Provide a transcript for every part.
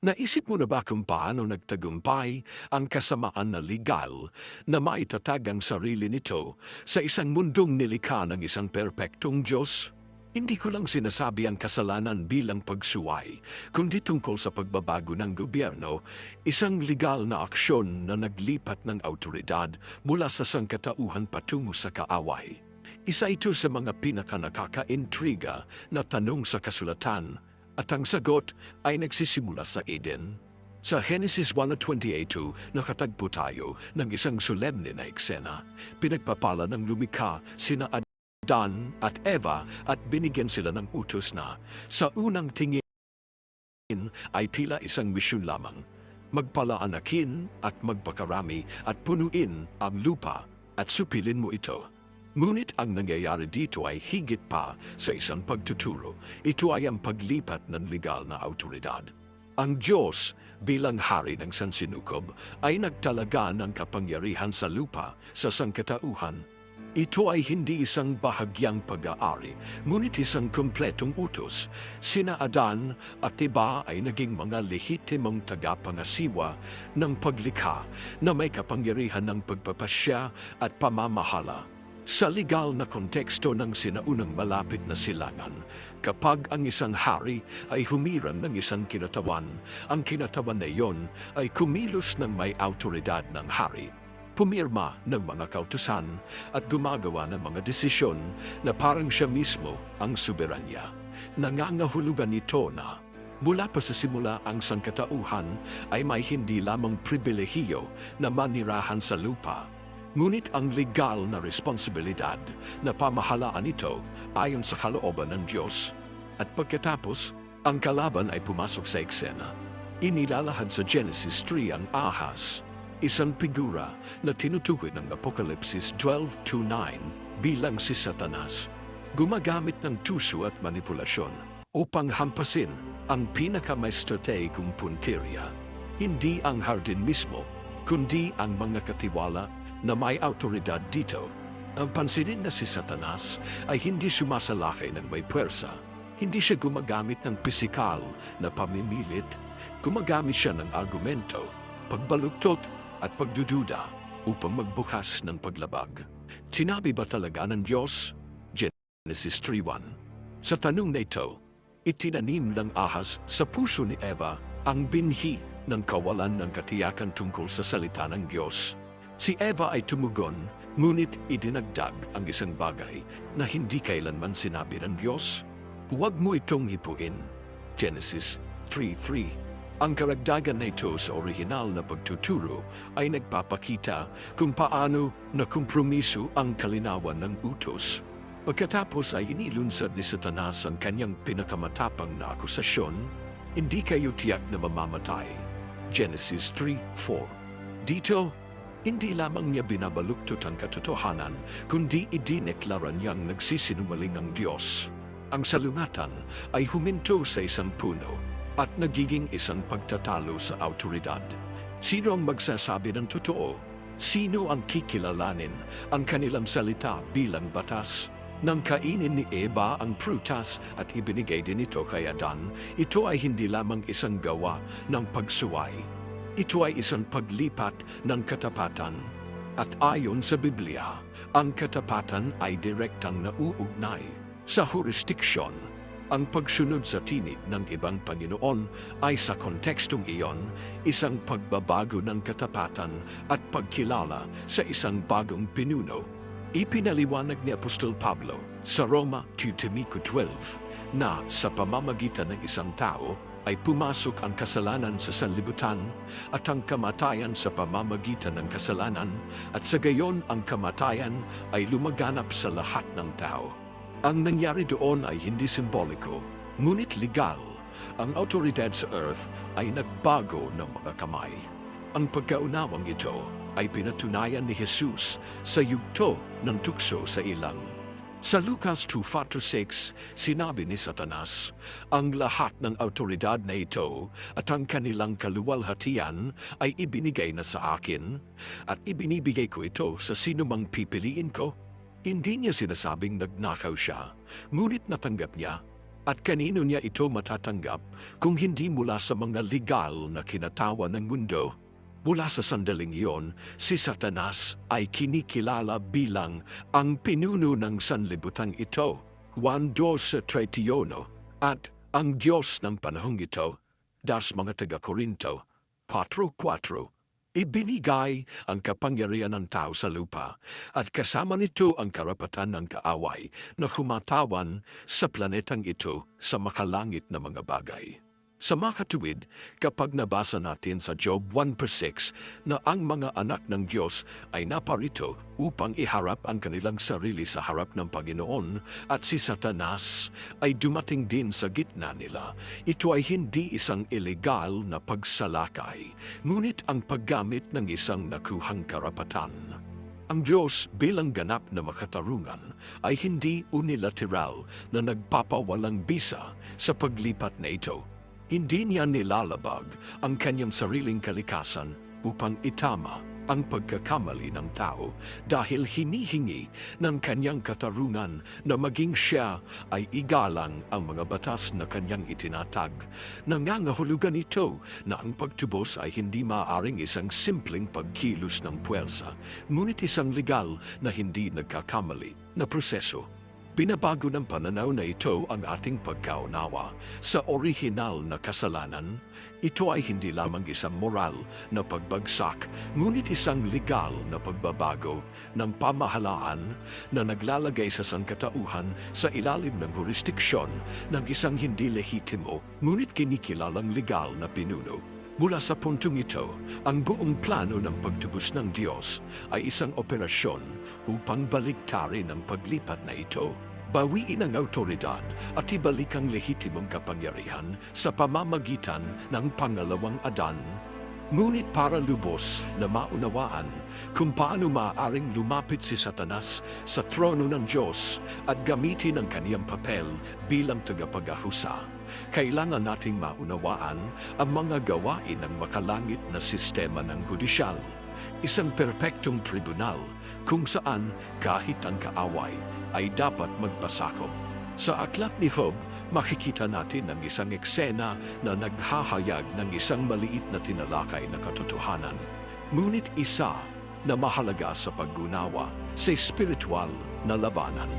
Naisip mo na ba kung paano nagtagumpay ang kasamaan na legal na maitatag ang sarili nito sa isang mundong nilikha ng isang perpektong Diyos? Hindi ko lang sinasabi ang kasalanan bilang pagsuway, kundi tungkol sa pagbabago ng gobyerno, isang legal na aksyon na naglipat ng autoridad mula sa sangkatauhan patungo sa kaaway. Isa ito sa mga pinakanakaka-intriga na tanong sa kasulatan at ang sagot ay nagsisimula sa Eden. Sa Genesis 1.28 nakatagpo tayo ng isang solemne na eksena. Pinagpapala ng lumikha sina Adan at Eva at binigyan sila ng utos na sa unang tingin ay tila isang misyon lamang. Magpalaanakin at magpakarami at punuin ang lupa at supilin mo ito. Ngunit ang nangyayari dito ay higit pa sa isang pagtuturo. Ito ay ang paglipat ng legal na autoridad. Ang Diyos bilang hari ng sansinukob ay nagtalaga ng kapangyarihan sa lupa sa sangkatauhan. Ito ay hindi isang bahagyang pag-aari, ngunit isang kumpletong utos. Sina Adan at Eva ay naging mga lehitimong tagapangasiwa ng paglikha na may kapangyarihan ng pagpapasya at pamamahala. Sa legal na konteksto ng sinaunang malapit na silangan, kapag ang isang hari ay humiran ng isang kinatawan, ang kinatawan na iyon ay kumilos ng may autoridad ng hari, pumirma ng mga kautusan at gumagawa ng mga desisyon na parang siya mismo ang soberanya. Nangangahulugan ito na Mula pa sa simula ang sangkatauhan ay may hindi lamang pribilehiyo na manirahan sa lupa, Ngunit ang legal na responsibilidad na pamahalaan ito ayon sa kalooban ng Diyos. At pagkatapos, ang kalaban ay pumasok sa eksena. Inilalahad sa Genesis 3 ang ahas, isang figura na tinutukoy ng Apokalipsis 12.2.9 bilang si Satanas. Gumagamit ng tuso at manipulasyon upang hampasin ang pinakamastrategong punteriya. Hindi ang hardin mismo, kundi ang mga katiwala na may autoridad dito. Ang pansinin na si Satanas ay hindi sumasalakay ng may puwersa. Hindi siya gumagamit ng pisikal na pamimilit. Gumagamit siya ng argumento, pagbaluktot at pagdududa upang magbukas ng paglabag. Sinabi ba talaga ng Diyos? Genesis 3.1 Sa tanong na ito, itinanim ng ahas sa puso ni Eva ang binhi ng kawalan ng katiyakan tungkol sa salita ng Diyos. Si Eva ay tumugon, ngunit idinagdag ang isang bagay na hindi kailanman sinabi ng Diyos. Huwag mo itong hipuin. Genesis 3.3 Ang karagdagan na ito sa orihinal na pagtuturo ay nagpapakita kung paano nakumpromiso ang kalinawan ng utos. Pagkatapos ay inilunsad ni Satanas ang kanyang pinakamatapang na akusasyon, hindi kayo tiyak na mamamatay. Genesis 3.4 Dito, hindi lamang niya binabaluktot ang katotohanan, kundi idineklara niyang nagsisinungaling ang Diyos. Ang salungatan ay huminto sa isang puno at nagiging isang pagtatalo sa autoridad. Sino ang magsasabi ng totoo? Sino ang kikilalanin ang kanilang salita bilang batas? Nang kainin ni Eva ang prutas at ibinigay din ito kay Adan, ito ay hindi lamang isang gawa ng pagsuway, ito ay isang paglipat ng katapatan. At ayon sa Biblia, ang katapatan ay direktang nauugnay sa jurisdiksyon. Ang pagsunod sa tinig ng ibang Panginoon ay sa kontekstong iyon isang pagbabago ng katapatan at pagkilala sa isang bagong pinuno. Ipinaliwanag ni Apostol Pablo sa Roma 2.12 na sa pamamagitan ng isang tao ay pumasok ang kasalanan sa sanlibutan at ang kamatayan sa pamamagitan ng kasalanan at sa gayon ang kamatayan ay lumaganap sa lahat ng tao. Ang nangyari doon ay hindi simboliko, ngunit legal. Ang autoridad sa earth ay nagbago ng mga kamay. Ang pagkaunawang ito ay pinatunayan ni Jesus sa yugto ng tukso sa ilang sa Lucas 2.4-6, sinabi ni Satanas, ang lahat ng autoridad na ito at ang kanilang kaluwalhatian ay ibinigay na sa akin at ibinibigay ko ito sa sinumang pipiliin ko. Hindi niya sinasabing nagnakaw siya, ngunit natanggap niya At kanino niya ito matatanggap kung hindi mula sa mga legal na kinatawa ng mundo? Mula sa sandaling iyon, si Satanas ay kinikilala bilang ang pinuno ng sanlibutan ito, Juan 12.31, at ang Diyos ng panahong ito, das mga taga-Korinto, 4.4, Ibinigay ang kapangyarihan ng tao sa lupa at kasama nito ang karapatan ng kaaway na humatawan sa planetang ito sa makalangit na mga bagay. Sa makatuwid, kapag nabasa natin sa Job 1.6 na ang mga anak ng Diyos ay naparito upang iharap ang kanilang sarili sa harap ng Panginoon at si Satanas ay dumating din sa gitna nila, ito ay hindi isang ilegal na pagsalakay, ngunit ang paggamit ng isang nakuhang karapatan. Ang Diyos bilang ganap na makatarungan ay hindi unilateral na nagpapawalang bisa sa paglipat na ito hindi niya nilalabag ang kanyang sariling kalikasan upang itama ang pagkakamali ng tao dahil hinihingi ng kanyang katarungan na maging siya ay igalang ang mga batas na kanyang itinatag. Nangangahulugan ito na ang pagtubos ay hindi maaaring isang simpleng pagkilos ng puwersa, ngunit isang legal na hindi nagkakamali na proseso. Binabago ng pananaw na ito ang ating pagkaunawa sa orihinal na kasalanan. Ito ay hindi lamang isang moral na pagbagsak, ngunit isang legal na pagbabago ng pamahalaan na naglalagay sa sangkatauhan sa ilalim ng jurisdiksyon ng isang hindi lehitimo, ngunit kinikilalang legal na pinuno. Mula sa puntong ito, ang buong plano ng pagtubos ng Diyos ay isang operasyon upang baliktarin ang paglipat na ito bawiin ang autoridad at ibalik ang lehitimong kapangyarihan sa pamamagitan ng pangalawang adan. Ngunit para lubos na maunawaan kung paano maaaring lumapit si Satanas sa trono ng Diyos at gamitin ang kaniyang papel bilang tagapagahusa, kailangan nating maunawaan ang mga gawain ng makalangit na sistema ng hudisyal isang perpektong tribunal kung saan kahit ang kaaway ay dapat magpasakop. Sa aklat ni Job, makikita natin ang isang eksena na naghahayag ng isang maliit na tinalakay na katotohanan. Ngunit isa na mahalaga sa paggunawa sa espiritual na labanan.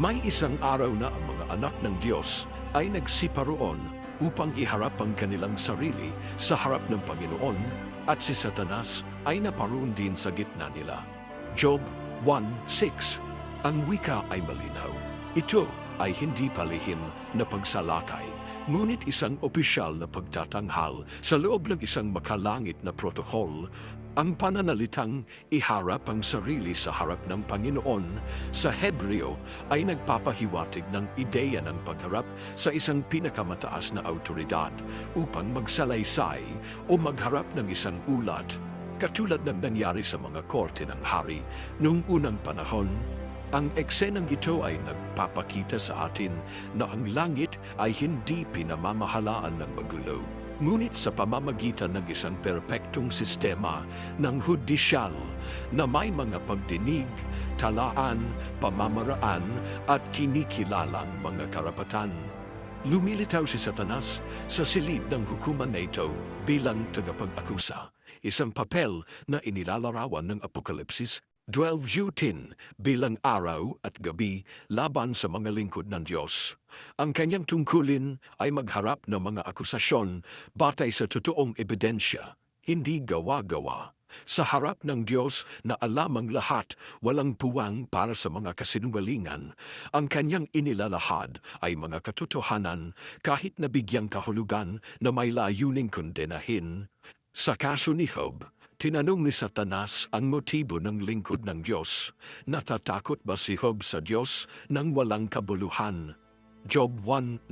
May isang araw na ang mga anak ng Diyos ay nagsiparoon upang iharap ang kanilang sarili sa harap ng Panginoon at si Satanas ay naparoon din sa gitna nila. Job 1.6 Ang wika ay malinaw. Ito ay hindi palihim na pagsalakay, ngunit isang opisyal na pagtatanghal sa loob ng isang makalangit na protokol ang pananalitang iharap ang sarili sa harap ng Panginoon sa Hebreo ay nagpapahiwatig ng ideya ng pagharap sa isang pinakamataas na autoridad upang magsalaysay o magharap ng isang ulat katulad ng nangyari sa mga korte ng hari noong unang panahon. Ang eksenang ito ay nagpapakita sa atin na ang langit ay hindi pinamamahalaan ng magulo ngunit sa pamamagitan ng isang perpektong sistema ng hudisyal na may mga pagdinig, talaan, pamamaraan at kinikilalang mga karapatan. Lumilitaw si Satanas sa silid ng hukuman na ito bilang tagapag-akusa, isang papel na inilalarawan ng Apokalipsis 12.10 bilang araw at gabi laban sa mga lingkod ng Diyos. Ang kanyang tungkulin ay magharap ng mga akusasyon batay sa totoong ebidensya, hindi gawa-gawa. Sa harap ng Diyos na alamang lahat walang puwang para sa mga kasinungalingan, ang kanyang inilalahad ay mga katotohanan kahit na bigyang kahulugan na may layuning kondenahin. Sa kaso ni Job, Tinanong ni Satanas ang motibo ng lingkod ng Diyos. Natatakot ba si Job sa Diyos nang walang kabuluhan? Job 1.9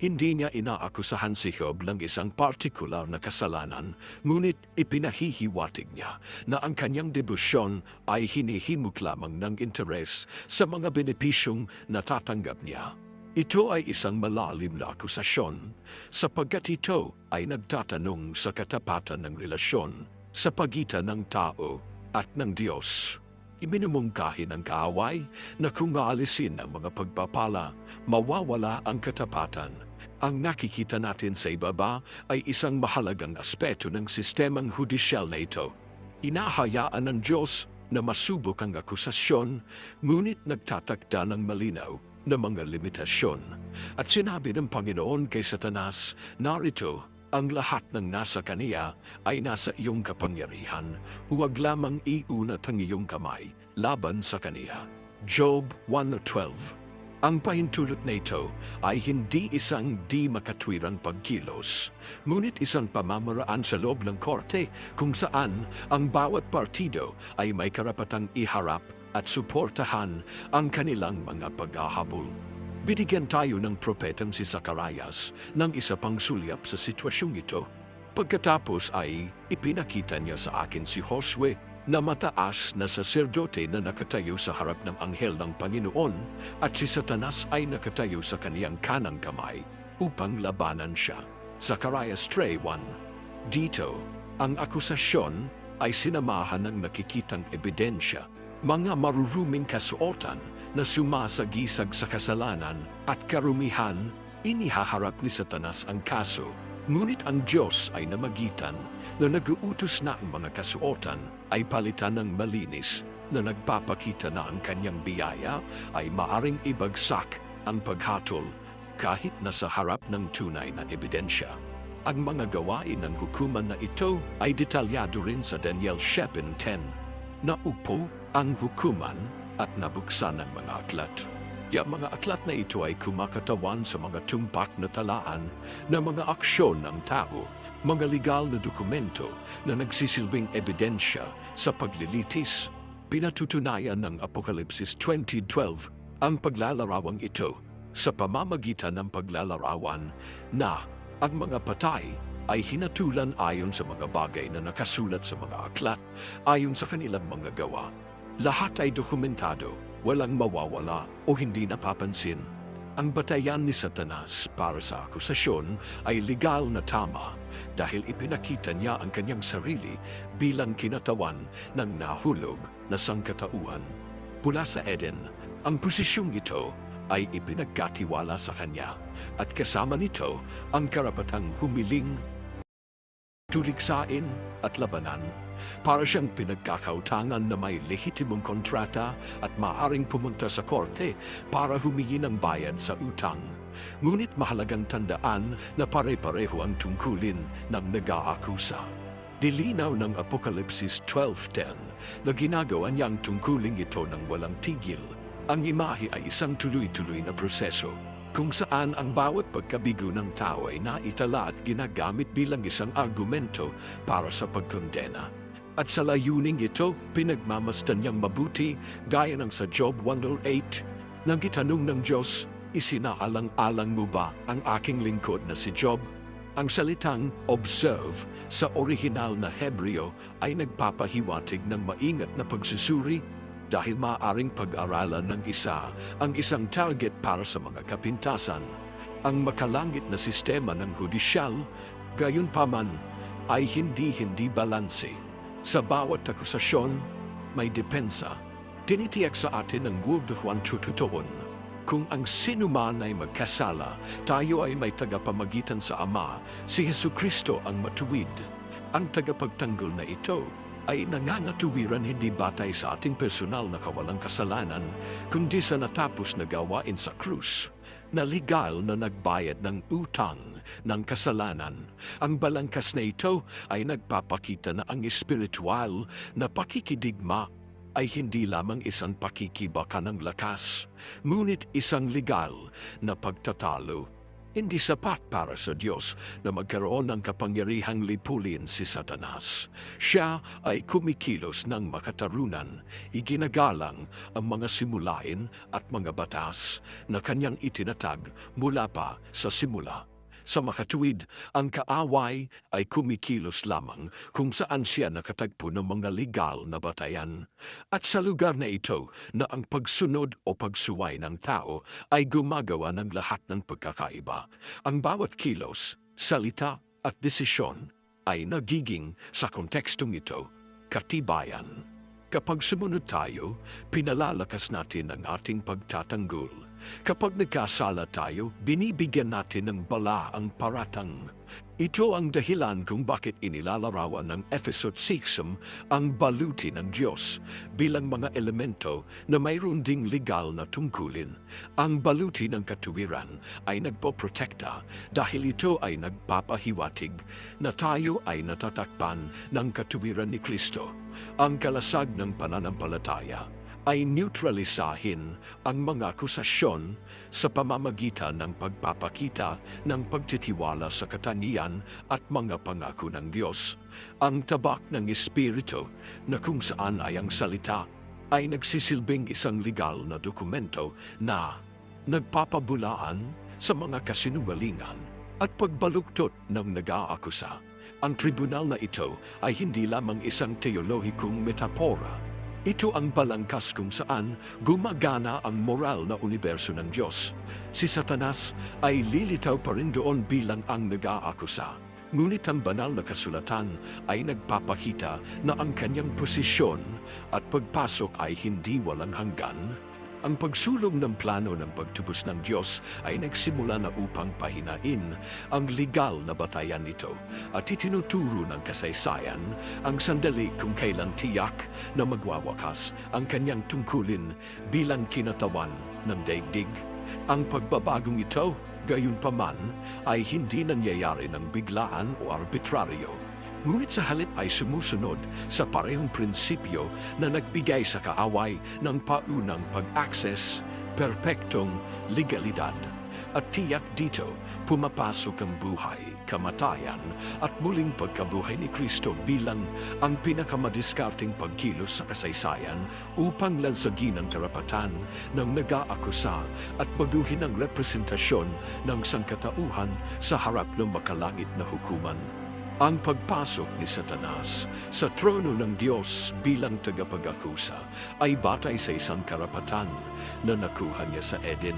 Hindi niya inaakusahan si Job ng isang partikular na kasalanan, ngunit ipinahihiwatig niya na ang kanyang debosyon ay hinihimok lamang ng interes sa mga benepisyong natatanggap niya. Ito ay isang malalim na akusasyon sapagkat ito ay nagtatanong sa katapatan ng relasyon sa pagitan ng tao at ng Diyos. Iminumungkahi ng kaaway na kung aalisin ang mga pagpapala, mawawala ang katapatan. Ang nakikita natin sa ibaba ay isang mahalagang aspeto ng sistemang hudisyal na ito. Inahayaan ng Diyos na masubok ang akusasyon, ngunit nagtatakda ng malinaw na mga limitasyon. At sinabi ng Panginoon kay Satanas, narito, ang lahat ng nasa kaniya ay nasa iyong kapangyarihan. Huwag lamang iunat ang iyong kamay laban sa kaniya. Job 1.12 Ang pahintulot na ito ay hindi isang di makatwirang pagkilos, ngunit isang pamamaraan sa loob ng korte kung saan ang bawat partido ay may karapatang iharap at suportahan ang kanilang mga paghahabol. Binigyan tayo ng propetang si Zacarias ng isa pang sulyap sa sitwasyong ito. Pagkatapos ay ipinakita niya sa akin si Josue na mataas na saserdote na nakatayo sa harap ng anghel ng Panginoon at si Satanas ay nakatayo sa kaniyang kanang kamay upang labanan siya. Zacarias 3.1 Dito, ang akusasyon ay sinamahan ng nakikitang ebidensya, mga maruruming kasuotan na sumasagisag sa kasalanan at karumihan, inihaharap ni Satanas ang kaso. Ngunit ang Diyos ay namagitan na naguutos na ang mga kasuotan ay palitan ng malinis na nagpapakita na ang kanyang biyaya ay maaring ibagsak ang paghatol kahit nasa harap ng tunay na ebidensya. Ang mga gawain ng hukuman na ito ay detalyado rin sa Daniel Shepin 10 naupo ang hukuman at nabuksan ang mga aklat. Yung mga aklat na ito ay kumakatawan sa mga tumpak na talaan na mga aksyon ng tao, mga legal na dokumento na nagsisilbing ebidensya sa paglilitis. Pinatutunayan ng Apokalipsis 2012 ang paglalarawang ito sa pamamagitan ng paglalarawan na ang mga patay ay hinatulan ayon sa mga bagay na nakasulat sa mga aklat ayon sa kanilang mga gawa. Lahat ay dokumentado, walang mawawala o hindi napapansin. Ang batayan ni Satanas para sa akusasyon ay legal na tama dahil ipinakita niya ang kanyang sarili bilang kinatawan ng nahulog na sangkatauhan. Mula sa Eden, ang posisyong ito ay ipinagkatiwala sa kanya at kasama nito ang karapatang humiling, tuligsain at labanan para siyang pinagkakautangan na may lehitimong kontrata at maaring pumunta sa korte para humingi ng bayad sa utang. Ngunit mahalagang tandaan na pare-pareho ang tungkulin ng nag-aakusa. Dilinaw ng Apokalipsis 12.10 na ginagawa niyang tungkuling ito ng walang tigil. Ang imahe ay isang tuloy-tuloy na proseso kung saan ang bawat pagkabigo ng tao ay naitala at ginagamit bilang isang argumento para sa pagkondena. At sa layuning ito, pinagmamastan niyang mabuti gaya ng sa Job 108 nang itanong ng Diyos, isinaalang-alang mo ba ang aking lingkod na si Job? Ang salitang observe sa orihinal na Hebreo ay nagpapahiwatig ng maingat na pagsusuri dahil maaaring pag-aralan ng isa ang isang target para sa mga kapintasan. Ang makalangit na sistema ng hudisyal, gayon paman, ay hindi-hindi balanse. Sa bawat akusasyon, may depensa. Tinitiyak sa atin ng Word Juan Tututuon. Kung ang sinuman ay magkasala, tayo ay may tagapamagitan sa Ama, si Hesu Kristo ang matuwid. Ang tagapagtanggol na ito ay nangangatuwiran hindi batay sa ating personal na kawalang kasalanan, kundi sa natapos na gawain sa krus, na legal na nagbayad ng utang ng kasalanan. Ang balangkas na ito ay nagpapakita na ang espiritual na pakikidigma ay hindi lamang isang pakikibaka ng lakas, ngunit isang legal na pagtatalo hindi sapat para sa Diyos na magkaroon ng kapangyarihang lipulin si Satanas. Siya ay kumikilos ng makatarunan, iginagalang ang mga simulain at mga batas na kanyang itinatag mula pa sa simula. Sa makatuwid, ang kaaway ay kumikilos lamang kung saan siya nakatagpo ng mga legal na batayan. At sa lugar na ito na ang pagsunod o pagsuway ng tao ay gumagawa ng lahat ng pagkakaiba. Ang bawat kilos, salita at desisyon ay nagiging sa kontekstong ito katibayan. Kapag sumunod tayo, pinalalakas natin ang ating pagtatanggol. Kapag nagkasala tayo, binibigyan natin ng bala ang paratang. Ito ang dahilan kung bakit inilalarawan ng Ephesus 6 ang baluti ng Diyos bilang mga elemento na mayroon ding legal na tungkulin. Ang baluti ng katuwiran ay nagpoprotekta dahil ito ay nagpapahiwatig na tayo ay natatakpan ng katuwiran ni Kristo. Ang kalasag ng pananampalataya ay neutralisahin ang mga akusasyon sa pamamagitan ng pagpapakita ng pagtitiwala sa katangian at mga pangako ng Diyos. Ang tabak ng Espiritu na kung saan ay ang salita ay nagsisilbing isang legal na dokumento na nagpapabulaan sa mga kasinungalingan at pagbaluktot ng nag-aakusa. Ang tribunal na ito ay hindi lamang isang teolohikong metapora ito ang balangkas kung saan gumagana ang moral na universo ng Diyos. Si Satanas ay lilitaw pa rin doon bilang ang nag-aakusa. Ngunit ang banal na kasulatan ay nagpapakita na ang kanyang posisyon at pagpasok ay hindi walang hanggan ang pagsulong ng plano ng pagtubos ng Diyos ay nagsimula na upang pahinain ang legal na batayan nito at itinuturo ng kasaysayan ang sandali kung kailan tiyak na magwawakas ang kanyang tungkulin bilang kinatawan ng daigdig. Ang pagbabagong ito, gayon paman, ay hindi nangyayari ng biglaan o arbitraryo Ngunit sa halip ay sumusunod sa parehong prinsipyo na nagbigay sa kaaway ng paunang pag-access, perpektong legalidad. At tiyak dito, pumapasok ang buhay, kamatayan at muling pagkabuhay ni Kristo bilang ang pinakamadiskarting pagkilos sa kasaysayan upang lansagin ang karapatan ng nag-aakusa at baguhin ang representasyon ng sangkatauhan sa harap ng makalangit na hukuman. Ang pagpasok ni Satanas sa trono ng Diyos bilang tagapag-akusa ay batay sa isang karapatan na nakuha niya sa Eden.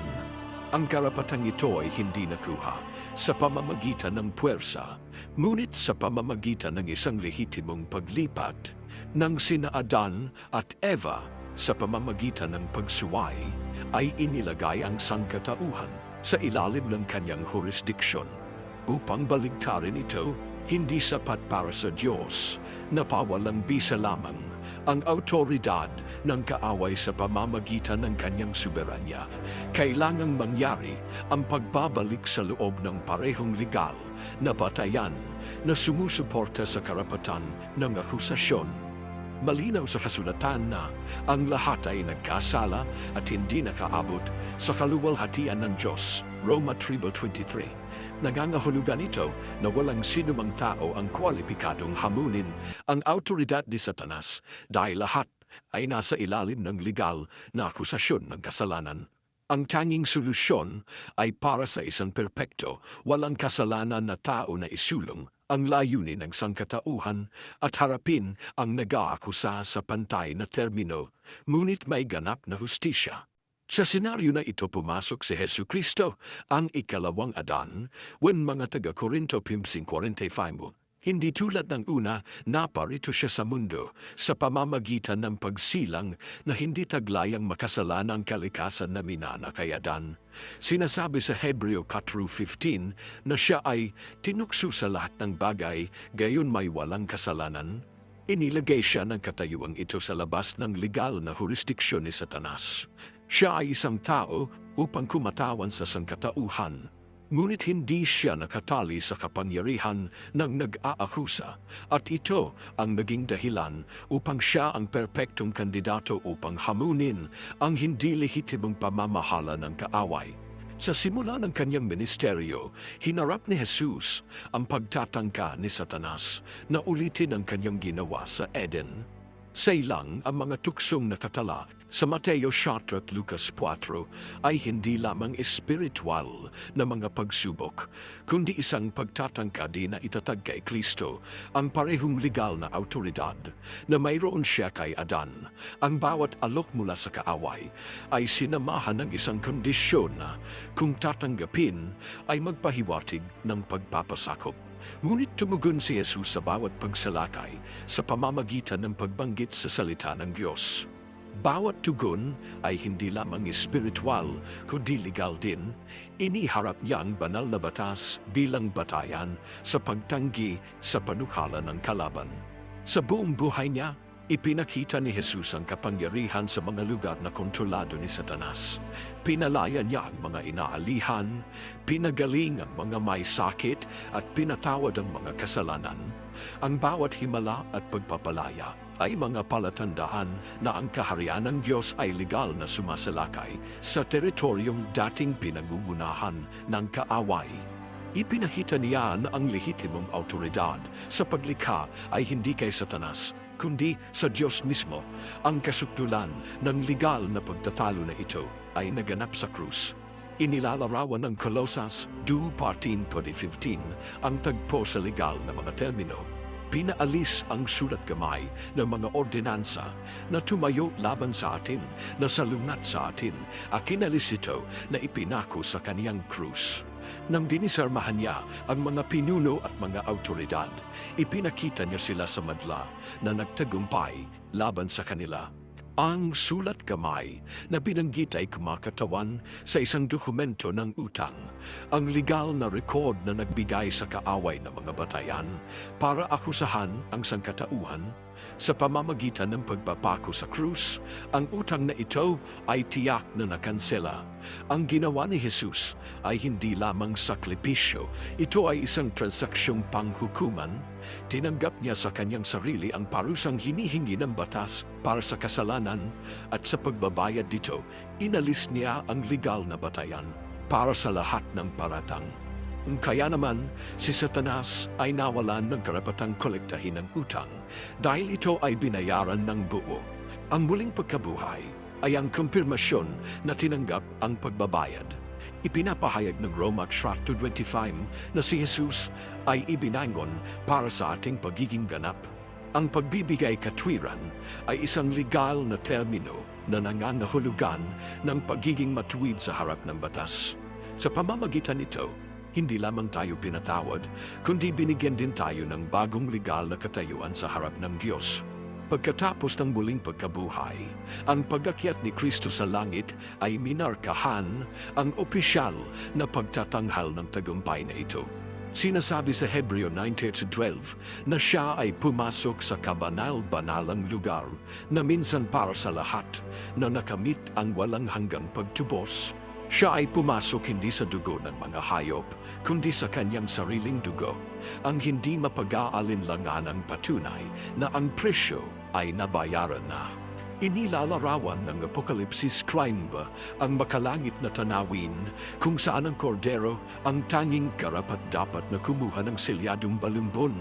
Ang karapatang ito ay hindi nakuha sa pamamagitan ng puwersa, ngunit sa pamamagitan ng isang lehitimong paglipat ng sina Adan at Eva sa pamamagitan ng pagsuway ay inilagay ang sangkatauhan sa ilalim ng kanyang jurisdiksyon upang baligtarin ito hindi sapat para sa Diyos na pawalang bisa lamang ang autoridad ng kaaway sa pamamagitan ng kanyang soberanya. Kailangang mangyari ang pagbabalik sa loob ng parehong legal na batayan na sumusuporta sa karapatan ng akusasyon. Malinaw sa kasulatan na ang lahat ay nagkasala at hindi nakaabot sa kaluwalhatian ng Diyos. Roma 3.23 Nangangahulugan ito na walang sinumang tao ang kwalipikadong hamunin ang autoridad ni Satanas dahil lahat ay nasa ilalim ng legal na akusasyon ng kasalanan. Ang tanging solusyon ay para sa isang perpekto, walang kasalanan na tao na isulong ang layunin ng sangkatauhan at harapin ang nag-aakusa sa pantay na termino, ngunit may ganap na hustisya. Sa senaryo na ito pumasok si Hesu Kristo, ang ikalawang Adan, when mga taga Corinto 15.45 hindi tulad ng una, naparito siya sa mundo sa pamamagitan ng pagsilang na hindi taglayang makasalan ang kalikasan na minana kay Adan. Sinasabi sa Hebreo 4.15 na siya ay tinukso sa lahat ng bagay gayon may walang kasalanan. Inilagay siya ng katayuang ito sa labas ng legal na jurisdiksyon ni Satanas. Siya ay isang tao upang kumatawan sa sangkatauhan. Ngunit hindi siya nakatali sa kapangyarihan ng nag-aakusa at ito ang naging dahilan upang siya ang perpektong kandidato upang hamunin ang hindi lehitimong pamamahala ng kaaway. Sa simula ng kanyang ministeryo, hinarap ni Jesus ang pagtatangka ni Satanas na ulitin ang kanyang ginawa sa Eden. Saylang ang mga tuksong nakatala sa Mateo 4 at Lucas 4 ay hindi lamang espiritual na mga pagsubok, kundi isang pagtatangka din na itatag kay Kristo ang parehong legal na autoridad na mayroon siya kay Adan. Ang bawat alok mula sa kaaway ay sinamahan ng isang kondisyon na kung tatanggapin ay magpahiwatig ng pagpapasakop Ngunit tumugon si Jesus sa bawat pagsalakay sa pamamagitan ng pagbanggit sa salita ng Diyos. Bawat tugon ay hindi lamang espiritual, kundi legal din. Iniharap niya ang banal na batas bilang batayan sa pagtanggi sa panukala ng kalaban. Sa buong buhay niya, ipinakita ni Jesus ang kapangyarihan sa mga lugar na kontrolado ni Satanas. Pinalaya niya ang mga inaalihan, pinagaling ang mga may sakit at pinatawad ang mga kasalanan. Ang bawat himala at pagpapalaya ay mga palatandaan na ang kaharian ng Diyos ay legal na sumasalakay sa teritoryong dating pinangungunahan ng kaaway. Ipinakita niya na ang lehitimong autoridad sa paglikha ay hindi kay Satanas, kundi sa Diyos mismo. Ang kasukdulan ng legal na pagtatalo na ito ay naganap sa krus. Inilalarawan ng Colossus 2.14-15 ang tagpo sa legal na mga termino pinaalis ang sulat kamay ng mga ordinansa na tumayo laban sa atin, na salungat sa atin, at kinalis ito na ipinako sa kaniyang krus. Nang dinisarmahan niya ang mga pinuno at mga autoridad, ipinakita niya sila sa madla na nagtagumpay laban sa kanila. Ang sulat kamay na binanggit ay kumakatawan sa isang dokumento ng utang, ang legal na record na nagbigay sa kaaway ng mga batayan para akusahan ang sangkatauhan sa pamamagitan ng pagpapako sa krus, ang utang na ito ay tiyak na nakansela. Ang ginawa ni Jesus ay hindi lamang sakripisyo, ito ay isang transaksyong panghukuman. Tinanggap niya sa kanyang sarili ang parusang hinihingi ng batas para sa kasalanan at sa pagbabayad dito, inalis niya ang legal na batayan para sa lahat ng paratang. Kaya naman, si Satanas ay nawalan ng karapatang kolektahin ng utang dahil ito ay binayaran ng buo. Ang muling pagkabuhay ay ang kumpirmasyon na tinanggap ang pagbabayad. Ipinapahayag ng Roma 25 na si Jesus ay ibinangon para sa ating pagiging ganap. Ang pagbibigay katwiran ay isang legal na termino na nangangahulugan ng pagiging matuwid sa harap ng batas. Sa pamamagitan nito, hindi lamang tayo pinatawad, kundi binigyan din tayo ng bagong legal na katayuan sa harap ng Diyos. Pagkatapos ng muling pagkabuhay, ang pagakyat ni Kristo sa langit ay minarkahan ang opisyal na pagtatanghal ng tagumpay na ito. Sinasabi sa Hebreo 9.12 na siya ay pumasok sa kabanal-banalang lugar na minsan para sa lahat na nakamit ang walang hanggang pagtubos. Siya ay pumasok hindi sa dugo ng mga hayop, kundi sa kanyang sariling dugo, ang hindi mapag-aalinlangan ang patunay na ang presyo ay nabayaran na. Inilalarawan ng Apokalipsis crime ang makalangit na tanawin kung saan ang kordero ang tanging karapat dapat na kumuha ng silyadong balumbon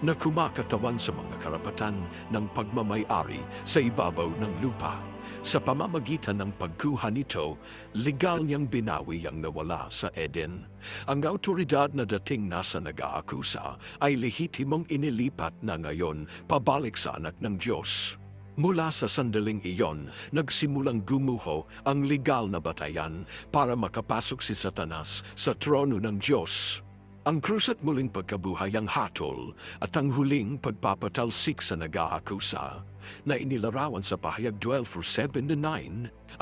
na kumakatawan sa mga karapatan ng pagmamayari sa ibabaw ng lupa. Sa pamamagitan ng pagkuha nito, legal niyang binawi ang nawala sa Eden. Ang autoridad na dating nasa nag-aakusa ay lehitimong inilipat na ngayon pabalik sa anak ng Diyos. Mula sa sandaling iyon, nagsimulang gumuho ang legal na batayan para makapasok si Satanas sa trono ng Diyos. Ang krus muling pagkabuhay ang hatol at ang huling pagpapatalsik sa nag-aakusa na inilarawan sa pahayag 12 9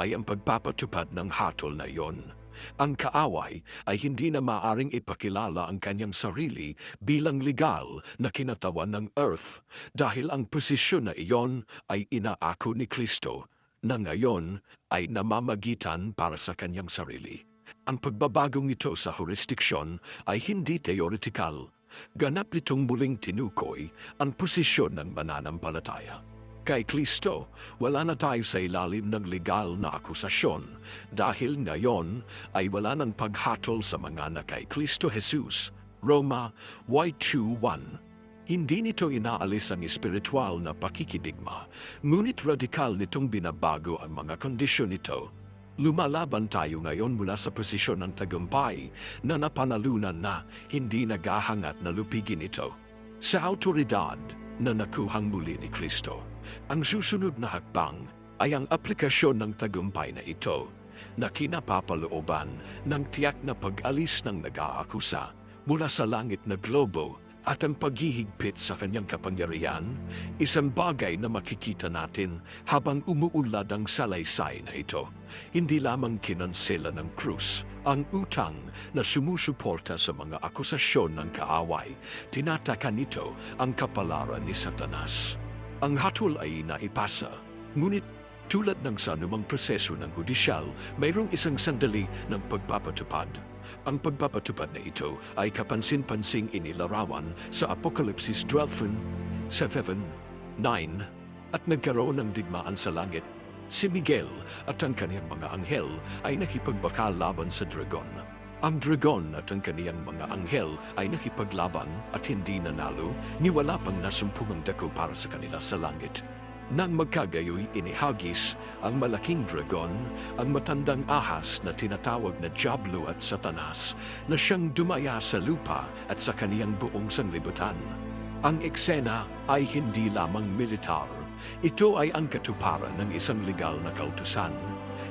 ay ang pagpapatupad ng hatol na iyon. Ang kaaway ay hindi na maaring ipakilala ang kanyang sarili bilang legal na kinatawan ng earth dahil ang posisyon na iyon ay inaako ni Kristo na ngayon ay namamagitan para sa kanyang sarili. Ang pagbabagong ito sa jurisdiksyon ay hindi teoretikal. Ganap nitong muling tinukoy ang posisyon ng mananampalataya. Kay Kristo, wala na tayo sa ilalim ng legal na akusasyon dahil ngayon ay wala ng paghatol sa mga na kay Kristo Jesus. Roma Y21 Hindi nito inaalis ang espiritual na pakikidigma, ngunit radikal nitong binabago ang mga kondisyon nito. Lumalaban tayo ngayon mula sa posisyon ng tagumpay na napanalunan na hindi naghahangat na lupigin ito. Sa autoridad na nakuhang muli ni Kristo. Ang susunod na hakbang ay ang aplikasyon ng tagumpay na ito na kinapapalooban ng tiyak na pag-alis ng nag-aakusa mula sa langit na globo at ang paghihigpit sa kanyang kapangyarihan, isang bagay na makikita natin habang umuulad ang salaysay na ito. Hindi lamang kinansela ng krus ang utang na sumusuporta sa mga akusasyon ng kaaway. Tinataka nito ang kapalaran ni Satanas. Ang hatol ay naipasa, ngunit tulad ng sa anumang proseso ng hudisyal, mayroong isang sandali ng pagpapatupad. Ang pagpapatupad na ito ay kapansin-pansing inilarawan sa Apokalipsis 12, 7, 9, at nagkaroon ng digmaan sa langit. Si Miguel at ang kaniyang mga anghel ay nakipagbakal laban sa dragon. Ang dragon at ang kaniyang mga anghel ay nakipaglaban at hindi nanalo, ni wala pang nasumpungang dako para sa kanila sa langit. Nang magkagayoy inihagis ang malaking dragon, ang matandang ahas na tinatawag na Diablo at Satanas, na siyang dumaya sa lupa at sa kaniyang buong sanglibutan. Ang eksena ay hindi lamang militar. Ito ay ang katuparan ng isang legal na kautusan.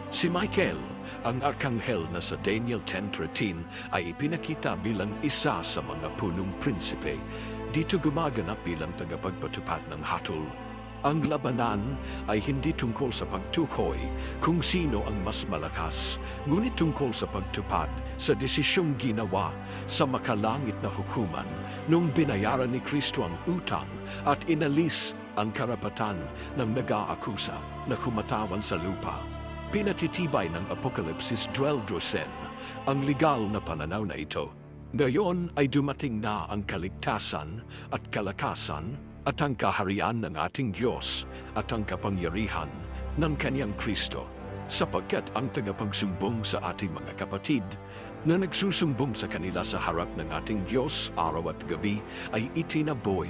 Si Michael, ang arkanghel na sa Daniel 10.13 ay ipinakita bilang isa sa mga punong prinsipe. Dito gumaganap bilang tagapagpatupad ng hatol. Ang labanan ay hindi tungkol sa pagtukoy kung sino ang mas malakas, ngunit tungkol sa pagtupad sa desisyong ginawa sa makalangit na hukuman nung binayaran ni Kristo ang utang at inalis ang karapatan ng nag-aakusa na kumatawan sa lupa. Pinatitibay ng Apokalipsis 12.12 ang legal na pananaw na ito. Ngayon ay dumating na ang kaligtasan at kalakasan at ang kaharian ng ating Diyos at ang kapangyarihan ng kanyang Kristo sapagkat ang tagapagsumbong sa ating mga kapatid na nagsusumbong sa kanila sa harap ng ating Diyos araw at gabi ay itinaboy.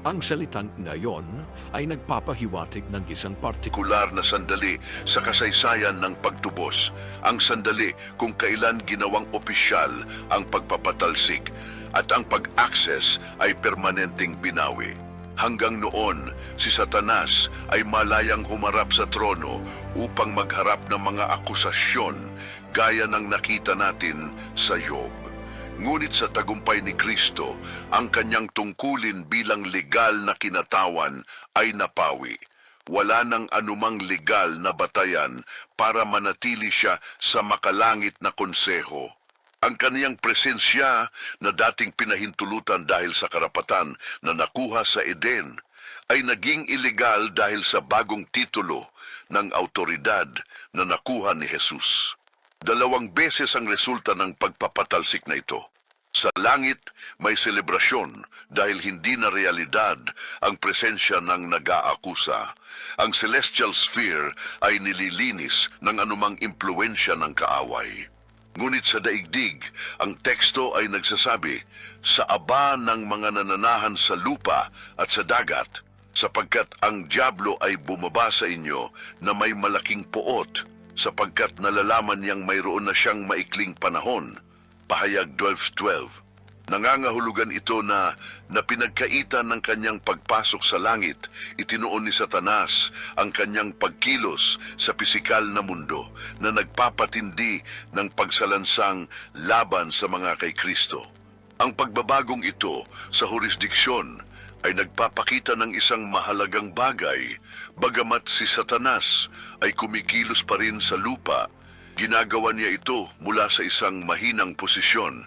Ang salitang ngayon ay nagpapahiwatig ng isang partikular na sandali sa kasaysayan ng pagtubos, ang sandali kung kailan ginawang opisyal ang pagpapatalsik at ang pag-access ay permanenteng binawi. Hanggang noon, si Satanas ay malayang humarap sa trono upang magharap ng mga akusasyon gaya ng nakita natin sa Job. Ngunit sa tagumpay ni Kristo, ang kanyang tungkulin bilang legal na kinatawan ay napawi. Wala nang anumang legal na batayan para manatili siya sa makalangit na konseho. Ang kaniyang presensya na dating pinahintulutan dahil sa karapatan na nakuha sa Eden ay naging ilegal dahil sa bagong titulo ng autoridad na nakuha ni Jesus. Dalawang beses ang resulta ng pagpapatalsik na ito. Sa langit, may selebrasyon dahil hindi na realidad ang presensya ng nag-aakusa. Ang celestial sphere ay nililinis ng anumang impluensya ng kaaway. Ngunit sa daigdig, ang teksto ay nagsasabi, sa aba ng mga nananahan sa lupa at sa dagat, sapagkat ang Diablo ay bumaba sa inyo na may malaking poot, sapagkat nalalaman niyang mayroon na siyang maikling panahon. Pahayag 12.12 Nangangahulugan ito na na pinagkaitan ng kanyang pagpasok sa langit, itinuon ni Satanas ang kanyang pagkilos sa pisikal na mundo na nagpapatindi ng pagsalansang laban sa mga kay Kristo. Ang pagbabagong ito sa jurisdiksyon ay nagpapakita ng isang mahalagang bagay, bagamat si Satanas ay kumikilos pa rin sa lupa, ginagawa niya ito mula sa isang mahinang posisyon